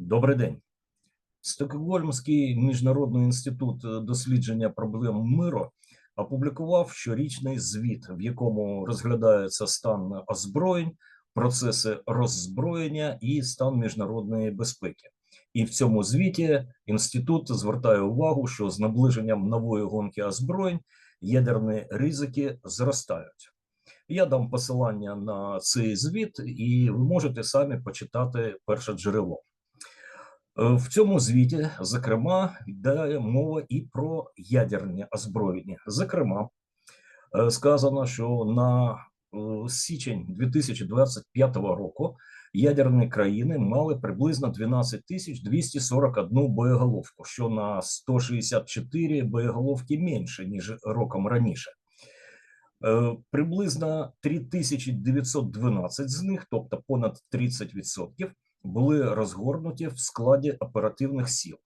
Добрий день. Стокгольмський міжнародний інститут е, дослідження проблем миру опублікував щорічний звіт, в якому розглядається стан озброєнь, процеси роззброєння і стан міжнародної безпеки. І в цьому звіті інститут звертає увагу, що з наближенням нової гонки озброєнь ядерні ризики зростають. Я дам посилання на цей звіт, і ви можете самі почитати перше джерело. Е, В цьому звіті, зокрема, йде мова і про ядерні озброєння. Зокрема, е, сказано, що на е, січень 2025 року ядерні країни мали приблизно 12 тисяч 241 боєголовку, що на 164 боєголовки менше ніж роком раніше. Приблизно 3912 з них, тобто понад 30%, були розгорнуті в складі оперативних сіл,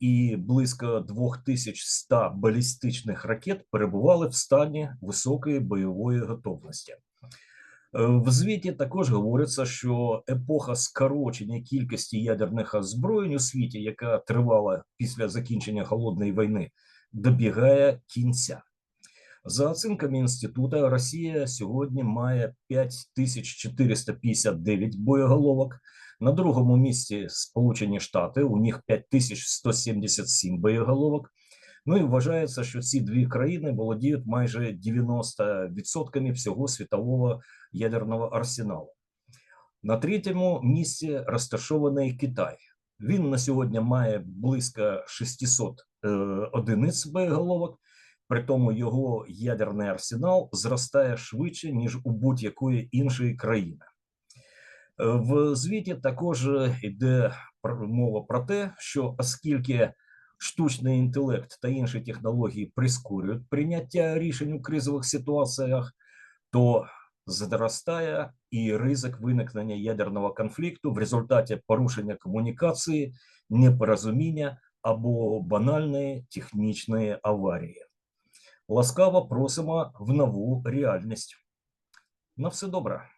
і близько 2100 балістичних ракет перебували в стані високої бойової готовності. Е, В звіті також говориться, що епоха скорочення кількості ядерних озброєнь у світі, яка тривала після закінчення холодної війни, добігає кінця. За оцінками інституту, Росія сьогодні має 5459 боєголовок. На другому місці Сполучені Штати, у них 5177 боєголовок. Ну і вважається, що ці дві країни володіють майже 90% всього світового ядерного арсеналу. На третьому місці розташований Китай. Він на сьогодні має близько 600 е, одиниць боєголовок, при тому його ядерний арсенал зростає швидше, ніж у будь-якої іншої країни. В звіті також йде мова про те, що оскільки штучний інтелект та інші технології прискорюють прийняття рішень у кризових ситуаціях, то зростає і ризик виникнення ядерного конфлікту в результаті порушення комунікації, непорозуміння або банальної технічної аварії. Ласкаво просимо в нову реальність. На все добре.